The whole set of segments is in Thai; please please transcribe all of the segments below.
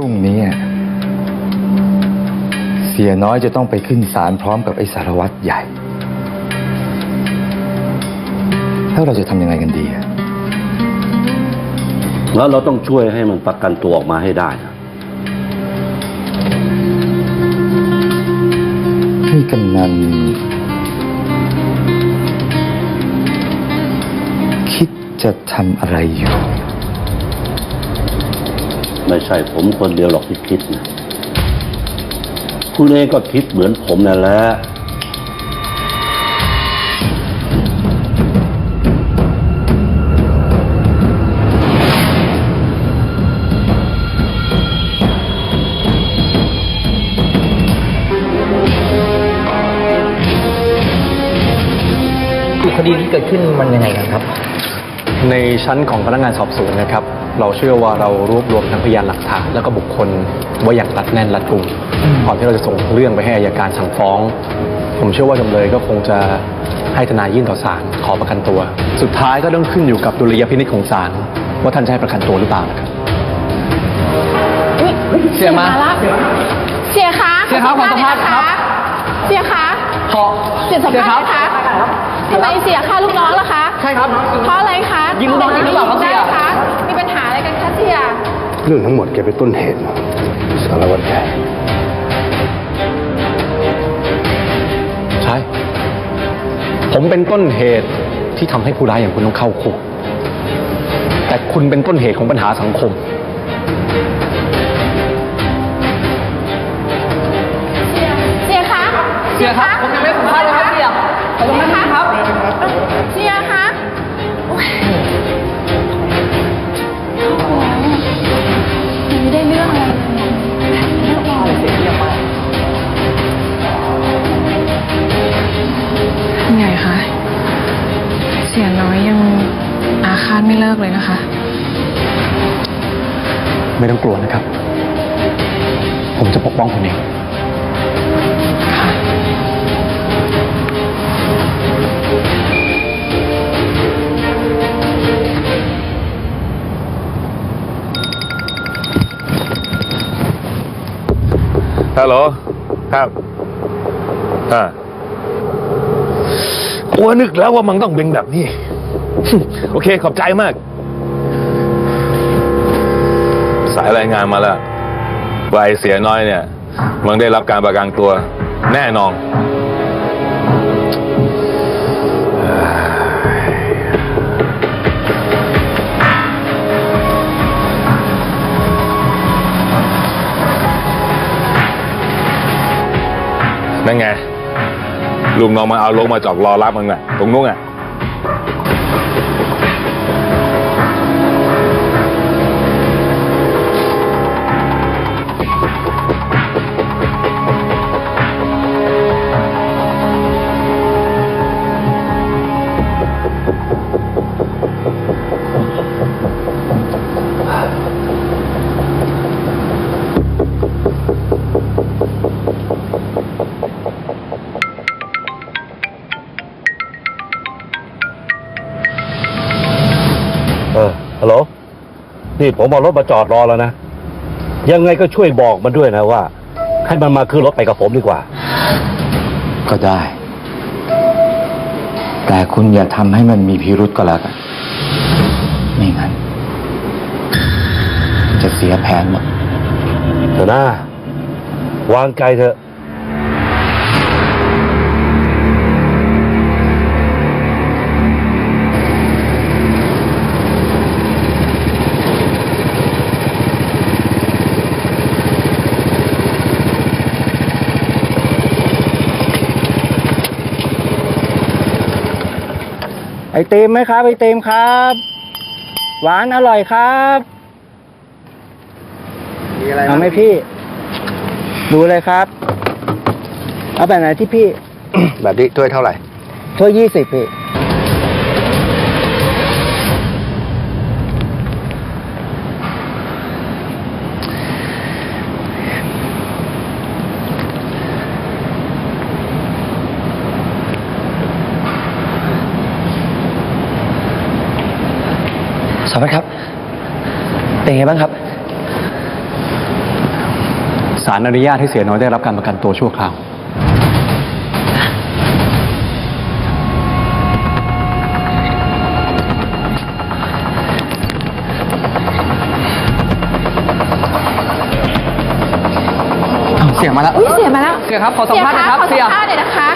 รุ่งนี้อะเสียน้อยจะต้องไปขึ้นศาลพร้อมกับไอ้สารวัตรใหญ่ แล้วเราจะทำยังไงกันดีอะแล้วเราต้องช่วยให้มันประกันตัวออกมาให้ได้นะนี่กำนันคิดจะทำอะไรอยู่ ไม่ใช่ผมคนเดียวหรอกที่คิดนะคุณเองก็คิดเหมือนผมนั่นแหละคือคดีที่เกิดขึ้นมันยังไงกันครับ ในชั้นของพนักงานสอบสวนนะครับ เราเชื่อว่าเรารวบรวมทั้งพยานหลักฐานแล้วก็บุคคลไว้อย่างรัดแน่นรัดกุมก่อนที่เราจะส่งเรื่องไปให้อายการสั่งฟ้อง ผมเชื่อว่าจำเลยก็คงจะให้ทนายยื่นต่อศาลขอประกันตัว สุดท้ายก็ต้องขึ้นอยู่กับดุลยพินิจของศาลว่าท่านจะให้ประกันตัวหรือเปล่านะครับ เสียมาละเสียคะเสียครับขอสัมภาษณ์ครับ เสียคะขอเสียสัมภาษณ์คะทำไมเสียค่าลูกน้องล่ะคะ ใช่ครับ เพราะอะไรคะยิงลูกน้องจริงหรือเปล่าครับเสีย เรื่องทั้งหมดแกเป็นต้นเหตุสารวัตรใหญ่ใช่ ผมเป็นต้นเหตุที่ทำให้ผู้ร้ายอย่างคุณต้องเข้าคุก แต่คุณเป็นต้นเหตุของปัญหาสังคมาฆาตไม่เลิกเลยนะคะ ไม่ต้องกลัวนะครับ ผมจะปกป้องคุณเองฮัลโหล ครับ อ่าอัวนึกแล้วว่ามันต้องเป็นแบบนี้ โอเค ขอบใจมาก สายรายงานมาแล้วว่าไอ้เสียน้อยเนี่ยมันได้รับการประกันตัว แน่นอนนั่นไงลุงน้องมาเอาลงมาจอกรอรับมึงน่ะ ตรงนู้นอะ นี่ผมเอารถมาจอดรอแล้วนะ ยังไงก็ช่วยบอกมันด้วยนะว่า ให้มันมาขึ้นรถไปกับผมดีกว่า ก็ได้ แต่คุณอย่าทำให้มันมีพิรุษก็แล้วกันไม่งั้น จะเสียแผนหมดเถอะนะวางใจเถอะ ไอติมไหมครับไอติมครับ หวานอร่อยครับมีอะไรเอาไหมพี่ ดูเลยครับ เอาแบบไหนที่พี่ แบบนี้ถ้วยเท่าไหร่ถ้วยยี่สิบพี่ สวัสดีครับ เป็นไงบ้างครับ ศาลอนุญาตให้เสียน้อยได้รับการประกันตัวชั่วคราว เสียมาแล้ว อุ้ยเสียมาแล้วเสียครับขอสัมภาษณ์หน่อยครับขอเสียสัมภาษณ์หน่อยนะคะ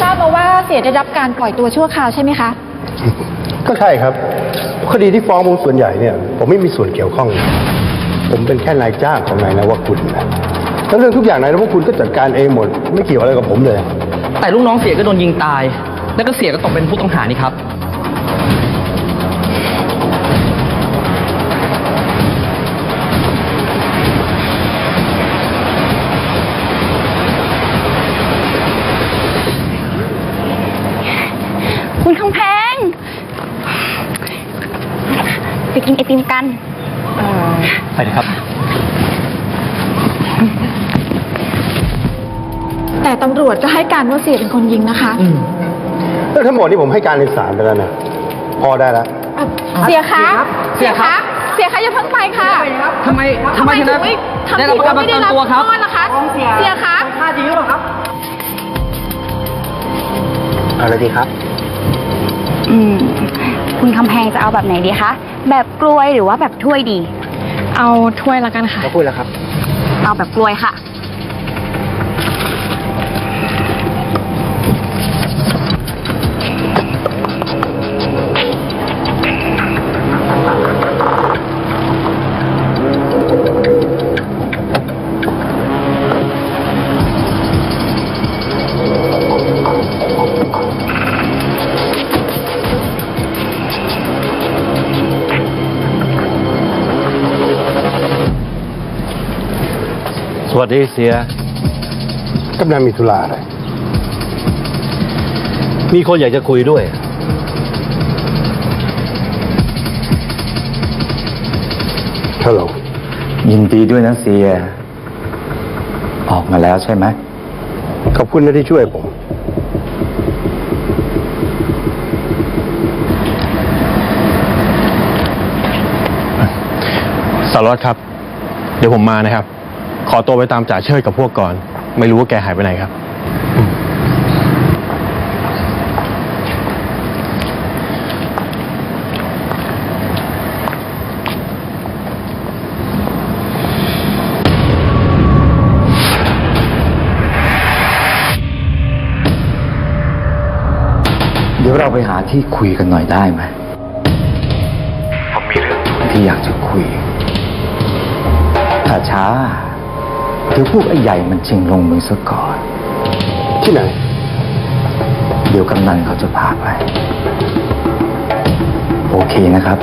ทราบมาว่าเสียได้รับการปล่อยตัวชั่วคราวใช่ไหมคะ ก็ใช่ครับ คดีที่ฟ้องผมส่วนใหญ่เนี่ย ผมไม่มีส่วนเกี่ยวข้อง ผมเป็นแค่นายจ้างของนายนวคุณนะแล้วเรื่องทุกอย่างนายนวคุณก็จัดการเองหมด ไม่เกี่ยวอะไรกับผมเลย แต่ลูกน้องเสียก็โดนยิงตาย แล้วก็เสียก็ตกเป็นผู้ต้องหานี่ครับ ไปกินไอติมกัน ไปนะครับ แต่ตำรวจก็ให้การว่าเสียเป็นคนยิงนะคะแล้วทั้งหมดที่ผมให้การในศาลไปแล้วนะพอได้แล้ว อะเสียคะเสียครับเสียคะอย่าเพิ่งไปค่ะทำไมทำไมถึถึงงไม่ทำได้รับการประกันตัวครับ โทษนะคะเสียคะอะไรดีครับ อืม คุณคำแพงจะเอาแบบไหนดีคะ แบบกลวยหรือว่าแบบถ้วยดี เอาถ้วยละกันค่ะ ก็พูดแล้วครับ เอาแบบกลวยค่ะ วัสดีเสียกำลังมีธุระอะไร มีคนอยากจะคุยด้วย ฮัลโหล ยินดีด้วยนะเสีย ออกมาแล้วใช่ไหม ขอบคุณนะที่ช่วยผม สารวัตรครับ เดี๋ยวผมมานะครับ ขอตัวไปตามจ่าเชิดกับพวกก่อน ไม่รู้ว่าแกหายไปไหนครับ เดี๋ยวเราไปหาที่คุยกันหน่อยได้ไหมผมมีเรื่องที่อยากจะคุย ถ้าช้าเดี๋ยวพวกไอ้ใหญ่มันชิงลงมือซะก่อน ที่ไหน เดี๋ยวกำนันเขาจะพาไป โอเคนะครับ